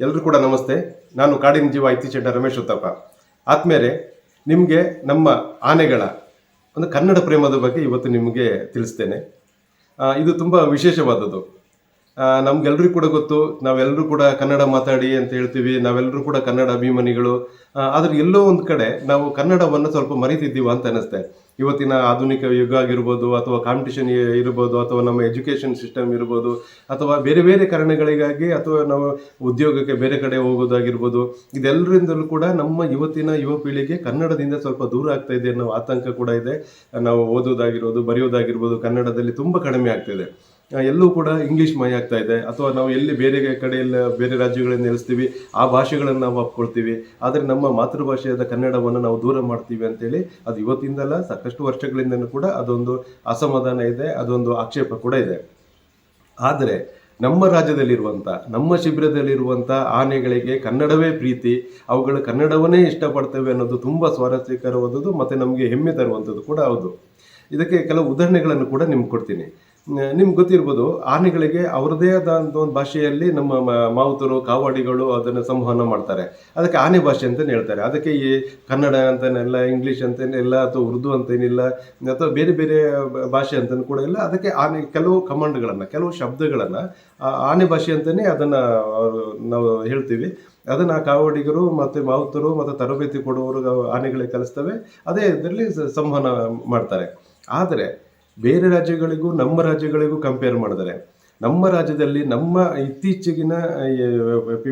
ಎಲ್ಲರೂ ಕೂಡ ನಮಸ್ತೆ. ನಾನು ಕಾಡಿನ ಜೀವ ಇತ್ತೀಚೆಂಡ ರಮೇಶ್ ಉತ್ತಪ್ಪ. ಆದ್ಮೇಲೆ ನಿಮಗೆ ನಮ್ಮ ಆನೆಗಳ, ಒಂದು ಕನ್ನಡ ಪ್ರೇಮದ ಬಗ್ಗೆ ಇವತ್ತು ನಿಮಗೆ ತಿಳಿಸ್ತೇನೆ. ಇದು ತುಂಬ ವಿಶೇಷವಾದದ್ದು. ನಮಗೆಲ್ಲರಿಗೂ ನಮ್ಗೆಲ್ರಿಗೂ ಕೂಡ ಗೊತ್ತು ನಾವೆಲ್ಲರೂ ಕೂಡ ಕನ್ನಡ ಮಾತಾಡಿ ಅಂತ ಹೇಳ್ತೀವಿ ನಾವೆಲ್ಲರೂ ಕೂಡ ಕನ್ನಡ ಅಭಿಮಾನಿಗಳು. ಆದರೆ ಎಲ್ಲೋ ಒಂದು ಕಡೆ ನಾವು ಕನ್ನಡವನ್ನು ಸ್ವಲ್ಪ ಮರೀತಿದ್ದೀವ ಅಂತ ಅನಿಸ್ತೆ. ಇವತ್ತಿನ ಆಧುನಿಕ ಯುಗ ಆಗಿರ್ಬೋದು ಅಥವಾ ಕಾಂಪಿಟಿಷನ್ ಇರ್ಬೋದು ಅಥವಾ ನಮ್ಮ ಎಜುಕೇಷನ್ ಸಿಸ್ಟಮ್ ಇರ್ಬೋದು ಅಥವಾ ಬೇರೆ ಬೇರೆ ಕಾರಣಗಳಿಗಾಗಿ ಅಥವಾ ನಾವು ಉದ್ಯೋಗಕ್ಕೆ ಬೇರೆ ಕಡೆ ಹೋಗೋದಾಗಿರ್ಬೋದು ಇದೆಲ್ಲರಿಂದಲೂ ಕೂಡ ನಮ್ಮ ಇವತ್ತಿನ ಯುವ ಪೀಳಿಗೆ ಕನ್ನಡದಿಂದ ಸ್ವಲ್ಪ ದೂರ ಆಗ್ತಾ ಇದೆ ಅನ್ನೋ ಆತಂಕ ಕೂಡ ಇದೆ. ನಾವು ಓದೋದಾಗಿರ್ಬೋದು ಬರೆಯೋದಾಗಿರ್ಬೋದು ಕನ್ನಡದಲ್ಲಿ ತುಂಬ ಕಡಿಮೆ ಆಗ್ತಾ ಆ, ಎಲ್ಲೂ ಕೂಡ ಇಂಗ್ಲಿಷ್ ಮಯ ಆಗ್ತಾ ಇದೆ. ಅಥವಾ ನಾವು ಎಲ್ಲಿ ಬೇರೆ ಕಡೆಯಲ್ಲಿ ಬೇರೆ ರಾಜ್ಯಗಳನ್ನು ನೆಲೆಸ್ತೀವಿ, ಆ ಭಾಷೆಗಳನ್ನು ನಾವು ಒಪ್ಕೊಳ್ತೀವಿ. ಆದರೆ ನಮ್ಮ ಮಾತೃಭಾಷೆಯಾದ ಕನ್ನಡವನ್ನು ನಾವು ದೂರ ಮಾಡ್ತೀವಿ ಅಂತೇಳಿ ಅದು ಇವತ್ತಿಂದಲ್ಲ ಸಾಕಷ್ಟು ವರ್ಷಗಳಿಂದನೂ ಕೂಡ ಅದೊಂದು ಅಸಮಾಧಾನ ಇದೆ, ಅದೊಂದು ಆಕ್ಷೇಪ ಕೂಡ ಇದೆ. ಆದರೆ ನಮ್ಮ ರಾಜ್ಯದಲ್ಲಿರುವಂಥ ನಮ್ಮ ಶಿಬಿರದಲ್ಲಿರುವಂಥ ಆನೆಗಳಿಗೆ ಕನ್ನಡವೇ ಪ್ರೀತಿ, ಅವುಗಳು ಕನ್ನಡವನ್ನೇ ಇಷ್ಟಪಡ್ತವೆ ಅನ್ನೋದು ತುಂಬ ಸ್ವಾರಸ್ಯಕರವಾದದ್ದು ಮತ್ತು ನಮಗೆ ಹೆಮ್ಮೆ ತರುವಂಥದ್ದು ಕೂಡ ಹೌದು. ಇದಕ್ಕೆ ಕೆಲವು ಉದಾಹರಣೆಗಳನ್ನು ಕೂಡ ನಿಮ್ಗೆ ಕೊಡ್ತೀನಿ. ನಿಮ್ಗೆ ಗೊತ್ತಿರ್ಬೋದು, ಆನೆಗಳಿಗೆ ಅವರದೇ ಆದಂಥ ಒಂದು ಭಾಷೆಯಲ್ಲಿ ನಮ್ಮ ಮಾವುತರು, ಕಾವಾಡಿಗಳು ಅದನ್ನು ಸಂವಹನ ಮಾಡ್ತಾರೆ. ಅದಕ್ಕೆ ಆನೆ ಭಾಷೆ ಅಂತಲೇ ಹೇಳ್ತಾರೆ. ಅದಕ್ಕೆ ಈ ಕನ್ನಡ ಅಂತೇನಿಲ್ಲ, ಇಂಗ್ಲೀಷ್ ಅಂತೇನಿಲ್ಲ, ಅಥವಾ ಉರ್ದು ಅಂತೇನಿಲ್ಲ, ಅಥವಾ ಬೇರೆ ಬೇರೆ ಭಾಷೆ ಅಂತಲೂ ಕೂಡ ಇಲ್ಲ. ಅದಕ್ಕೆ ಆನೆ ಕೆಲವು ಕಮಾಂಡ್ಗಳನ್ನು, ಕೆಲವು ಶಬ್ದಗಳನ್ನು ಆನೆ ಭಾಷೆ ಅಂತಲೇ ಅದನ್ನು ನಾವು ಹೇಳ್ತೀವಿ. ಅದನ್ನು ಕಾವಾಡಿಗರು ಮತ್ತು ಮಾವುತರು ಮತ್ತು ತರಬೇತಿ ಕೊಡುವವರು ಆನೆಗಳಿಗೆ ಕಲಿಸ್ತವೆ. ಅದೇ ಇದರಲ್ಲಿ ಸಂವಹನ ಮಾಡ್ತಾರೆ. ಆದರೆ ಬೇರೆ ರಾಜ್ಯಗಳಿಗೂ, ನಮ್ಮ ರಾಜ್ಯಗಳಿಗೂ ಕಂಪೇರ್ ಮಾಡಿದರೆ, ನಮ್ಮ ರಾಜ್ಯದಲ್ಲಿ ನಮ್ಮ ಇತ್ತೀಚೆಗಿನ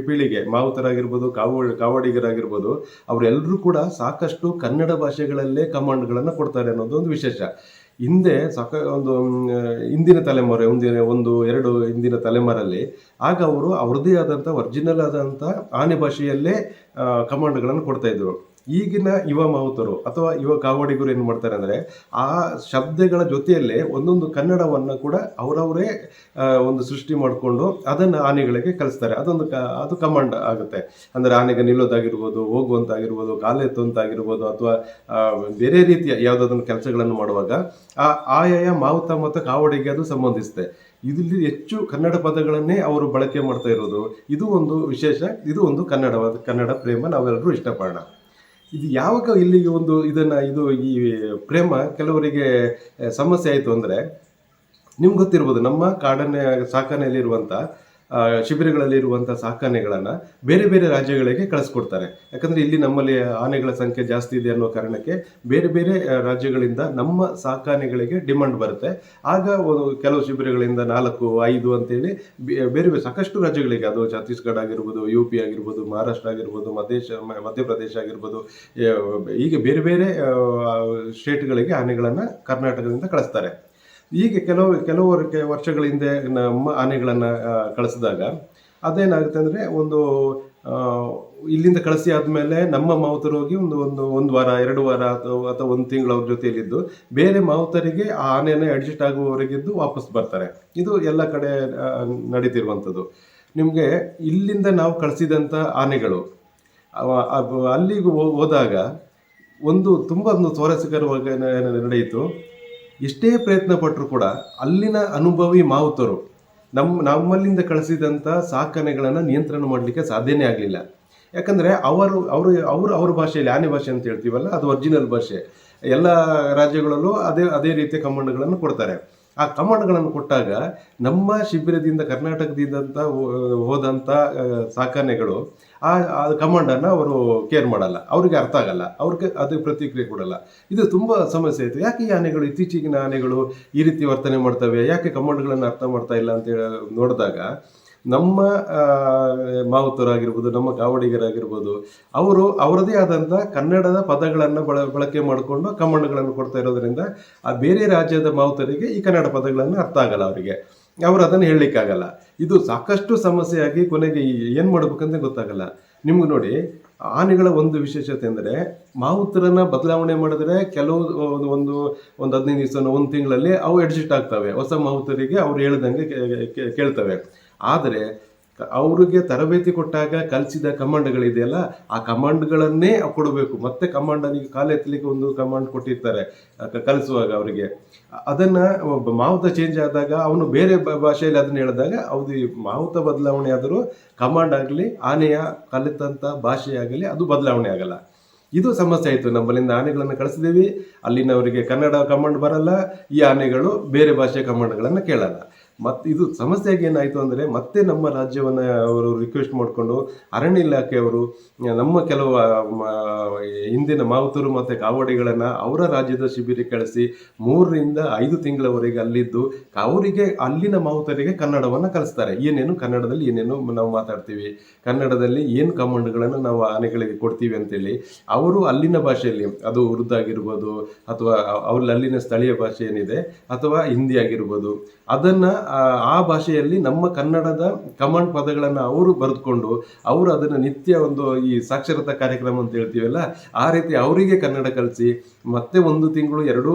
ಪೀಳಿಗೆ, ಮಾವುತರಾಗಿರ್ಬೋದು, ಕಾವ, ಕಾವಾಡಿಗರಾಗಿರ್ಬೋದು, ಅವರೆಲ್ಲರೂ ಕೂಡ ಸಾಕಷ್ಟು ಕನ್ನಡ ಭಾಷೆಗಳಲ್ಲೇ ಕಮಾಂಡ್ಗಳನ್ನು ಕೊಡ್ತಾರೆ ಅನ್ನೋದು ಒಂದು ವಿಶೇಷ. ಹಿಂದೆ ಸಾಕ, ಒಂದು ಹಿಂದಿನ ತಲೆಮಾರು ಒಂದಿನ ಒಂದು, ಎರಡು ಹಿಂದಿನ ತಲೆಮಾರಲ್ಲಿ, ಆಗ ಅವರು ಅವ್ರದ್ದೇ ಆದಂಥ, ಒರಿಜಿನಲ್ ಆದಂಥ ಆನೆ ಭಾಷೆಯಲ್ಲೇ ಕಮಾಂಡ್ಗಳನ್ನು ಕೊಡ್ತಾ ಇದ್ರು. ಈಗಿನ ಯುವ ಮಾವುತರು ಅಥವಾ ಯುವ ಕಾವಾಡಿಗರು ಏನು ಮಾಡ್ತಾರೆ ಅಂದರೆ ಆ ಶಬ್ದಗಳ ಜೊತೆಯಲ್ಲೇ ಒಂದೊಂದು ಕನ್ನಡವನ್ನು ಕೂಡ ಅವರವರೇ ಒಂದು ಸೃಷ್ಟಿ ಮಾಡಿಕೊಂಡು ಅದನ್ನು ಆನೆಗಳಿಗೆ ಕಲಿಸ್ತಾರೆ. ಅದೊಂದು ಕ, ಅದು ಕಮಾಂಡ್ ಆಗುತ್ತೆ. ಅಂದರೆ ಆನೆಗೆ ನಿಲ್ಲೋದಾಗಿರ್ಬೋದು, ಹೋಗುವಂತಾಗಿರ್ಬೋದು ಕಾಲೆತ್ತುವಂತಾಗಿರ್ಬೋದು ಅಥವಾ ಬೇರೆ ರೀತಿಯ ಯಾವುದಾದ್ರೂ ಕೆಲಸಗಳನ್ನು ಮಾಡುವಾಗ ಆ ಆಯಾಯ ಮಾವುತ ಮತ್ತು ಕಾವಡಿಗೆ ಅದು ಸಂಬಂಧಿಸಿದೆ. ಇದರಲ್ಲಿ ಹೆಚ್ಚು ಕನ್ನಡ ಪದಗಳನ್ನೇ ಅವರು ಬಳಕೆ ಮಾಡ್ತಾ ಇರೋದು. ಇದು ಒಂದು ವಿಶೇಷ, ಇದು ಒಂದು ಕನ್ನಡವಾದ, ಕನ್ನಡ ಪ್ರೇಮ ನಾವೆಲ್ಲರೂ ಇಷ್ಟಪಡೋಣ. ಇದು ಯಾವಾಗ ಇಲ್ಲಿಗೆ ಒಂದು ಇದನ್ನು, ಇದು ಈ ಪ್ರೇಮ ಕೆಲವರಿಗೆ, ಸಮಸ್ಯೆ ಆಯಿತು ಅಂದರೆ ನಿಮ್ಗೆ ಗೊತ್ತಿರ್ಬೋದು, ನಮ್ಮ ಕಾಡನ್ನೇ ಸಾಕಣೆಯಲ್ಲಿರುವಂಥ ಆ, ಶಿಬಿರಗಳಲ್ಲಿರುವಂಥ ಸಾಕಣೆಗಳನ್ನು ಬೇರೆ ಬೇರೆ ರಾಜ್ಯಗಳಿಗೆ ಕಳಿಸ್ಕೊಡ್ತಾರೆ. ಯಾಕಂದ್ರೆ ಇಲ್ಲಿ ನಮ್ಮಲ್ಲಿ ಆನೆಗಳ ಸಂಖ್ಯೆ ಜಾಸ್ತಿ ಇದೆ ಅನ್ನೋ ಕಾರಣಕ್ಕೆ ಬೇರೆ ಬೇರೆ ರಾಜ್ಯಗಳಿಂದ ನಮ್ಮ ಸಾಕಾನೆಗಳಿಗೆ ಡಿಮಾಂಡ್ ಬರುತ್ತೆ. ಆಗ ಒಂದು ಕೆಲವು ಶಿಬಿರಗಳಿಂದ ನಾಲ್ಕು ಐದು ಅಂತೇಳಿ ಬೇರೆ ಬೇರೆ ಸಾಕಷ್ಟು ರಾಜ್ಯಗಳಿಗೆ ಅದು ಛತ್ತೀಸ್ಗಢ ಆಗಿರ್ಬೋದು ಯು ಪಿ ಆಗಿರ್ಬೋದು ಮಹಾರಾಷ್ಟ್ರ ಆಗಿರ್ಬೋದು ಮಧ್ಯೇಶ ಮ- ಮಧ್ಯಪ್ರದೇಶ ಆಗಿರ್ಬೋದು ಹೀಗೆ ಬೇರೆ ಬೇರೆ ಸ್ಟೇಟ್ಗಳಿಗೆ ಆನೆಗಳನ್ನು ಕರ್ನಾಟಕದಿಂದ ಕಳಿಸ್ತಾರೆ. ಹೀಗೆ ಕೆಲವು ಕೆಲವು ವರ್- ವರ್ಷಗಳ ಹಿಂದೆ ನಮ್ಮ ಆನೆಗಳನ್ನು ಕಳಿಸಿದಾಗ ಅದೇನಾಗುತ್ತೆ ಅಂದರೆ ಒಂದು ಇಲ್ಲಿಂದ ಕಳಿಸಿ ಆದಮೇಲೆ ನಮ್ಮ ಮಾವುತರು ಹೋಗಿ ಒಂದು ಒಂದು ಒಂದು ವಾರ, ಎರಡು ವಾರ ಅಥವಾ ಅಥವಾ ಒಂದು ತಿಂಗಳು ಅವ್ರ ಜೊತೆಯಲ್ಲಿದ್ದು ಬೇರೆ ಮಾವುತರಿಗೆ ಆ ಆನೆಯನ್ನು ಅಡ್ಜಸ್ಟ್ ಆಗುವವರೆಗಿದ್ದು ವಾಪಸ್ ಬರ್ತಾರೆ. ಇದು ಎಲ್ಲ ಕಡೆ ನಡೀತಿರುವಂಥದ್ದು. ನಿಮಗೆ ಇಲ್ಲಿಂದ ನಾವು ಕಳಿಸಿದಂಥ ಆನೆಗಳು ಅಲ್ಲಿಗೂ ಹೋದಾಗ ಒಂದು, ತುಂಬ ಒಂದು ಸ್ವಾರಸ್ಯಕರವಾಗಿ ನಡೆಯಿತು. ಎಷ್ಟೇ ಪ್ರಯತ್ನ ಪಟ್ಟರು ಕೂಡ ಅಲ್ಲಿನ ಅನುಭವಿ ಮಾವುತರು ನಮ್ಮ ನಮ್ಮಲ್ಲಿಂದ ಕಳಿಸಿದಂಥ ಸಾಕಣೆಗಳನ್ನು ನಿಯಂತ್ರಣ ಮಾಡಲಿಕ್ಕೆ ಸಾಧ್ಯನೇ ಆಗಲಿಲ್ಲ. ಯಾಕಂದರೆ ಅವರು ಅವರು ಅವರು ಅವ್ರ ಭಾಷೆಯಲ್ಲಿ, ಆನೆ ಭಾಷೆ ಅಂತ ಹೇಳ್ತೀವಲ್ಲ, ಅದು ಒರಿಜಿನಲ್ ಭಾಷೆ. ಎಲ್ಲ ರಾಜ್ಯಗಳಲ್ಲೂ ಅದೇ ಅದೇ ರೀತಿಯ ಕಮಾಂಡ್ಗಳನ್ನು ಕೊಡ್ತಾರೆ. ಆ ಕಮಾಂಡ್ಗಳನ್ನು ಕೊಟ್ಟಾಗ ನಮ್ಮ ಶಿಬಿರದಿಂದ ಕರ್ನಾಟಕದಿಂದ ಹೋದಂಥ ಸಾಕಾನೆಗಳು ಆ ಕಮಾಂಡನ್ನು ಅವರು ಕೇರ್ ಮಾಡಲ್ಲ. ಅವ್ರಿಗೆ ಅರ್ಥ ಆಗಲ್ಲ. ಅವ್ರಿಗೆ ಅದು ಪ್ರತಿಕ್ರಿಯೆ ಕೊಡಲ್ಲ. ಇದು ತುಂಬ ಸಮಸ್ಯೆ ಆಯಿತು. ಯಾಕೆ ಈ ಆನೆಗಳು, ಇತ್ತೀಚೆಗಿನ ಆನೆಗಳು ಈ ರೀತಿ ವರ್ತನೆ ಮಾಡ್ತವೆ? ಯಾಕೆ ಕಮಾಂಡ್ಗಳನ್ನು ಅರ್ಥ ಮಾಡ್ತಾ ಇಲ್ಲ ಅಂತೇಳಿ ನೋಡಿದಾಗ ನಮ್ಮ ಮಾವುತರಾಗಿರ್ಬೋದು, ನಮ್ಮ ಕಾವಡಿಗರಾಗಿರ್ಬೋದು ಅವರು ಅವರದೇ ಆದಂಥ ಕನ್ನಡದ ಪದಗಳನ್ನು ಬಳ, ಬಳಕೆ ಮಾಡಿಕೊಂಡು ಕಮಂಡಗಳನ್ನು ಕೊಡ್ತಾ ಇರೋದ್ರಿಂದ ಆ ಬೇರೆ ರಾಜ್ಯದ ಮಾವುತರಿಗೆ ಈ ಕನ್ನಡ ಪದಗಳನ್ನು ಅರ್ಥ ಆಗಲ್ಲ ಅವರಿಗೆ. ಅವರು ಅದನ್ನು ಹೇಳಲಿಕ್ಕಾಗಲ್ಲ. ಇದು ಸಾಕಷ್ಟು ಸಮಸ್ಯೆಯಾಗಿ ಕೊನೆಗೆ ಏನು ಮಾಡಬೇಕಂತ ಗೊತ್ತಾಗಲ್ಲ. ನಿಮ್ಗೆ ನೋಡಿ, ಆನೆಗಳ ಒಂದು ವಿಶೇಷತೆ ಅಂದರೆ ಮಾವುತರನ್ನ ಬದಲಾವಣೆ ಮಾಡಿದ್ರೆ ಕೆಲವು ಒಂದು ಒಂದು ಹದಿನೈದು ದಿವಸ ಒಂದು ತಿಂಗಳಲ್ಲಿ ಅವು ಅಡ್ಜಸ್ಟ್ ಆಗ್ತವೆ. ಹೊಸ ಮಾವುತರಿಗೆ ಅವ್ರು ಹೇಳ್ದಂಗೆ ಕೇಳ್ತವೆ. ಆದರೆ ಅವ್ರಿಗೆ ತರಬೇತಿ ಕೊಟ್ಟಾಗ ಕಲಿಸಿದ ಕಮಾಂಡ್ಗಳಿದೆಯಲ್ಲ ಆ ಕಮಾಂಡ್ಗಳನ್ನೇ ಕೊಡಬೇಕು. ಮತ್ತೆ ಕಮಾಂಡನಿಗೆ ಕಾಲೆತ್ತಲಿಕ್ಕೆ ಒಂದು ಕಮಾಂಡ್ ಕೊಟ್ಟಿರ್ತಾರೆ ಕಲಿಸುವಾಗ ಅವರಿಗೆ. ಅದನ್ನ ಮಾವುತ ಚೇಂಜ್ ಆದಾಗ, ಅವನು ಬೇರೆ ಭಾಷೆಯಲ್ಲಿ ಅದನ್ನ ಹೇಳಿದಾಗ, ಅವ್ರು ಮಾವುತ ಬದಲಾವಣೆ ಆದರೂ ಕಮಾಂಡ್ ಆಗಲಿ, ಆನೆಯ ಕಲಿತಂತ ಭಾಷೆ ಅದು ಬದಲಾವಣೆ ಆಗಲ್ಲ. ಇದು ಸಮಸ್ಯೆ ಆಯಿತು. ನಮ್ಮಲ್ಲಿಂದ ಆನೆಗಳನ್ನು ಕಳಿಸಿದ್ದೀವಿ ಅಲ್ಲಿನವರಿಗೆ ಕನ್ನಡ ಕಮಾಂಡ್ ಬರಲ್ಲ. ಈ ಆನೆಗಳು ಬೇರೆ ಭಾಷೆಯ ಕಮಾಂಡ್ಗಳನ್ನು ಕೇಳಲ್ಲ. ಮತ್ತು ಇದು ಸಮಸ್ಯೆಯಾಗಿ ಏನಾಯಿತು ಅಂದರೆ ಮತ್ತೆ ನಮ್ಮ ರಾಜ್ಯವನ್ನು ಅವರು ರಿಕ್ವೆಸ್ಟ್ ಮಾಡಿಕೊಂಡು ಅರಣ್ಯ ಇಲಾಖೆಯವರು, ನಮ್ಮ ಕೆಲವು ಹಿಂದಿನ ಮಾವುತರು ಮತ್ತು ಕಾವಡಿಗಳನ್ನು ಅವರ ರಾಜ್ಯದ ಶಿಬಿರಕ್ಕೆ ಕಳಿಸಿ ಮೂರರಿಂದ ಐದು ತಿಂಗಳವರೆಗೆ ಅಲ್ಲಿದ್ದು ಅವರಿಗೆ, ಅಲ್ಲಿನ ಮಾವುತರಿಗೆ ಕನ್ನಡವನ್ನು ಕಲಿಸ್ತಾರೆ ಏನೇನು ಕನ್ನಡದಲ್ಲಿ ಏನೇನು ನಾವು ಮಾತಾಡ್ತೀವಿ, ಕನ್ನಡದಲ್ಲಿ ಏನು ಕಮಾಂಡ್ಗಳನ್ನು ನಾವು ಆನೆಗಳಿಗೆ ಕೊಡ್ತೀವಿ ಅಂತೇಳಿ ಅವರು ಅಲ್ಲಿನ ಭಾಷೆಯಲ್ಲಿ, ಅದು ಉರ್ದಾಗಿರ್ಬೋದು ಅಥವಾ ಅವ್ರಲ್ಲಿ ಅಲ್ಲಿನ ಸ್ಥಳೀಯ ಭಾಷೆ ಏನಿದೆ ಅಥವಾ ಹಿಂದಿ ಆಗಿರ್ಬೋದು, ಅದನ್ನ ಆ, ಭಾಷೆಯಲ್ಲಿ ನಮ್ಮ ಕನ್ನಡದ ಕಮಾಂಡ್ ಪದಗಳನ್ನು ಅವರು ಬರೆದುಕೊಂಡು ಅವರು ಅದನ್ನು ನಿತ್ಯ ಒಂದು ಈ ಸಾಕ್ಷರತಾ ಕಾರ್ಯಕ್ರಮ ಅಂತ ಹೇಳ್ತೀವಲ್ಲ ಆ ರೀತಿ ಅವರಿಗೆ ಕನ್ನಡ ಕಲಿಸಿ ಮತ್ತೆ ಒಂದು ತಿಂಗಳು ಎರಡೂ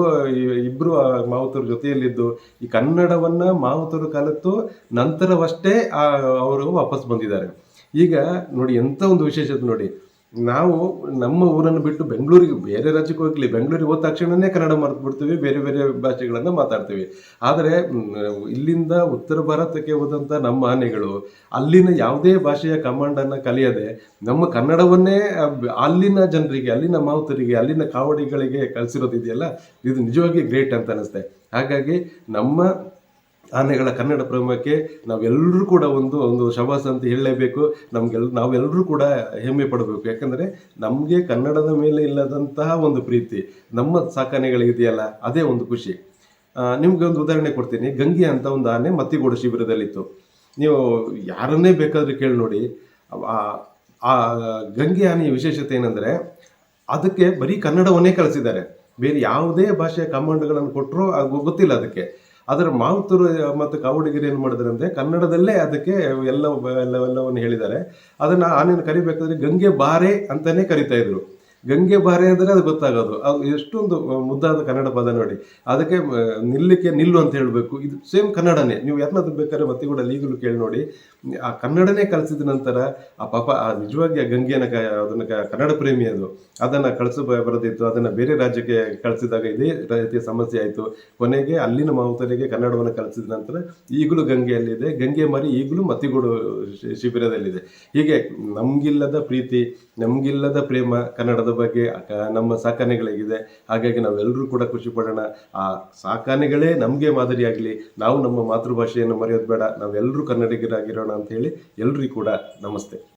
ಇಬ್ಬರು ಮಾವುತರ ಜೊತೆಯಲ್ಲಿದ್ದು ಈ ಕನ್ನಡವನ್ನು ಮಾವುತರು ಕಲಿತು ನಂತರವಷ್ಟೇ ಅವರು ವಾಪಸ್ ಬಂದಿದ್ದಾರೆ. ಈಗ ನೋಡಿ ಎಂಥ ಒಂದು ವಿಶೇಷತೆ ನೋಡಿ. ನಾವು ನಮ್ಮ ಊರನ್ನು ಬಿಟ್ಟು ಬೆಂಗಳೂರಿಗೆ ಬೇರೆ ರಾಜ್ಯಕ್ಕೆ ಹೋಗ್ಲಿ, ಬೆಂಗಳೂರಿಗೆ ಹೋದ ತಕ್ಷಣನೇ ಕನ್ನಡ ಮರೆತು ಬಿಡ್ತೀವಿ ಬೇರೆ ಬೇರೆ ಭಾಷೆಗಳನ್ನು ಮಾತಾಡ್ತೀವಿ. ಆದರೆ ಇಲ್ಲಿಂದ ಉತ್ತರ ಭಾರತಕ್ಕೆ ಹೋದಂಥ ನಮ್ಮ ಆನೆಗಳು ಅಲ್ಲಿನ ಯಾವುದೇ ಭಾಷೆಯ ಕಮಾಂಡನ್ನು ಕಲಿಯದೆ ನಮ್ಮ ಕನ್ನಡವನ್ನೇ ಅಲ್ಲಿನ ಜನರಿಗೆ, ಅಲ್ಲಿನ ಮಾವುತರಿಗೆ, ಅಲ್ಲಿನ ಕಾವಡಿಗಳಿಗೆ ಕಲಿಸಿರೋದಿದೆಯಲ್ಲ ಇದು ನಿಜವಾಗಿ ಗ್ರೇಟ್ ಅಂತ ಅನಿಸುತ್ತೆ ಹಾಗಾಗಿ ನಮ್ಮ ಆನೆಗಳ ಕನ್ನಡ ಪ್ರೇಮಕ್ಕೆ ನಾವೆಲ್ಲರೂ ಕೂಡ ಒಂದು ಒಂದು ಶಬಾಸ್ ಅಂತ ಹೇಳಲೇಬೇಕು. ನಮ್ಗೆಲ್, ನಾವೆಲ್ಲರೂ ಕೂಡ ಹೆಮ್ಮೆ ಪಡಬೇಕು. ಯಾಕಂದರೆ ನಮಗೆ ಕನ್ನಡದ ಮೇಲೆ ಇಲ್ಲದಂತಹ ಒಂದು ಪ್ರೀತಿ ನಮ್ಮ ಸಾಕಾನೆಗಳಿದೆಯಲ್ಲ ಅದೇ ಒಂದು ಖುಷಿ. ನಿಮಗೆ ಒಂದು ಉದಾಹರಣೆ ಕೊಡ್ತೀನಿ. ಗಂಗೆ ಅಂತ ಒಂದು ಆನೆ ಮತ್ತಿಗೋಡು ಶಿಬಿರದಲ್ಲಿತ್ತು. ನೀವು ಯಾರನ್ನೇ ಬೇಕಾದರೂ ಕೇಳಿ ನೋಡಿ. ಆ- ಗಂಗೆ ಆನೆಯ ವಿಶೇಷತೆ ಏನಂದರೆ, ಅದಕ್ಕೆ ಬರೀ ಕನ್ನಡವನ್ನೇ ಕಲಿಸಿದ್ದಾರೆ ಬೇರೆ ಯಾವುದೇ ಭಾಷೆಯ ಕಮಾಂಡ್ಗಳನ್ನು ಕೊಟ್ಟರು ಗೊತ್ತಿಲ್ಲ ಅದಕ್ಕೆ. ಅದರ ಮಾವುತರು ಮತ್ತು ಕಾವಡಗಿರಿ ಏನು ಮಾಡಿದ್ದಾರೆ ಅಂದರೆ ಕನ್ನಡದಲ್ಲೇ ಅದಕ್ಕೆ ಎಲ್ಲ ಎಲ್ಲವೆಲ್ಲವನ್ನು ಹೇಳಿದ್ದಾರೆ. ಅದನ್ನು ಆನೆಯನ್ನು ಕರಿಬೇಕಾದ್ರೆ ಗಂಗೆ ಬಾರೆ ಅಂತಲೇ ಕರಿತಾ ಇದ್ರು. ಗಂಗೆ ಬಾರಿ ಅಂದರೆ ಅದು ಗೊತ್ತಾಗೋದು. ಅದು ಎಷ್ಟೊಂದು ಮುದ್ದಾದ ಕನ್ನಡ ಪದ ನೋಡಿ. ಅದಕ್ಕೆ ನಿಲ್ಲಕ್ಕೆ ನಿಲ್ಲು ಅಂತ ಹೇಳಬೇಕು. ಇದು ಸೇಮ್ ಕನ್ನಡನೇ. ನೀವು ಯಾರನ್ನಾದ್ರೂ ಬೇಕಾದ್ರೆ ಮತ್ತೆ ಕೂಡ ಈಗಲೂ ಕೇಳಿ ನೋಡಿ. ಆ ಕನ್ನಡನೇ ಕಲಿಸಿದ ನಂತರ ಆ ಪಾಪ, ಆ ನಿಜವಾಗಿ ಆ ಗಂಗೆನ ಕ, ಅದನ್ನು ಕನ್ನಡ ಪ್ರೇಮಿ ಅದು. ಅದನ್ನು ಕಳಿಸ ಬರೆದಿತ್ತು ಅದನ್ನು ಬೇರೆ ರಾಜ್ಯಕ್ಕೆ ಕಳಿಸಿದಾಗ ಇದೇ ರೀತಿಯ ಸಮಸ್ಯೆ ಆಯಿತು. ಕೊನೆಗೆ ಅಲ್ಲಿನ ಮಾವುತರಿಗೆ ಕನ್ನಡವನ್ನು ಕಲಿಸಿದ ನಂತರ ಈಗಲೂ ಗಂಗೆಯಲ್ಲಿದೆ. ಗಂಗೆ ಮರಿ ಈಗಲೂ ಮತ್ತಿಗೂಡು ಶಿಬಿರದಲ್ಲಿದೆ. ಹೀಗೆ ನಮಗಿಲ್ಲದ ಪ್ರೀತಿ, ನಮಗಿಲ್ಲದ ಪ್ರೇಮ ಕನ್ನಡದ ಬಗ್ಗೆ ನಮ್ಮ ಸಾಕಾನೆಗಳಿಗಿದೆ ಹಾಗಾಗಿ ನಾವೆಲ್ಲರೂ ಕೂಡ ಖುಷಿ ಪಡೋಣ ಆ ಸಾಕಾನೆಗಳೇ ನಮಗೆ ಮಾದರಿಯಾಗಲಿ ನಾವು ನಮ್ಮ ಮಾತೃಭಾಷೆಯನ್ನು ಮರೆಯೋದು ಬೇಡ, ನಾವೆಲ್ಲರೂ ಕನ್ನಡಿಗರಾಗಿರೋಣ ಅಂತ ಹೇಳಿ ಎಲ್ರಿಗೂ ಕೂಡ ನಮಸ್ತೆ.